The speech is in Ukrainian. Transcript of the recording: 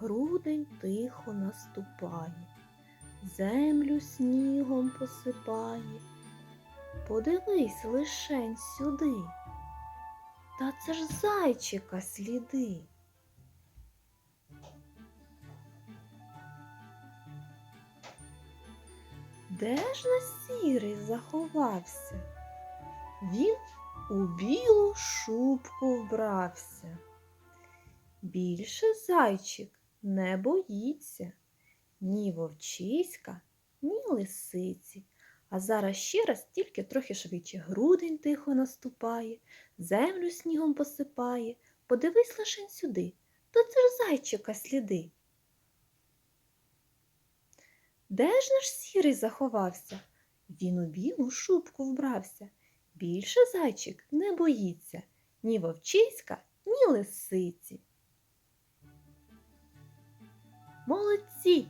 грудень тихо наступає, землю снігом посипає. Подивись лишень сюди, та це ж зайчика сліди. Де ж на сірий заховався? Він у білу шубку вбрався. Більше зайчик не боїться ні вовчиська, ні лисиці. А зараз ще раз тільки трохи швидше грудень тихо наступає, землю снігом посипає. Подивись лишень сюди, то це ж зайчика сліди. Де ж наш сірий заховався? Він у білу шубку вбрався. Більше зайчик не боїться ні вовчиська, ні лисиці. Молодці!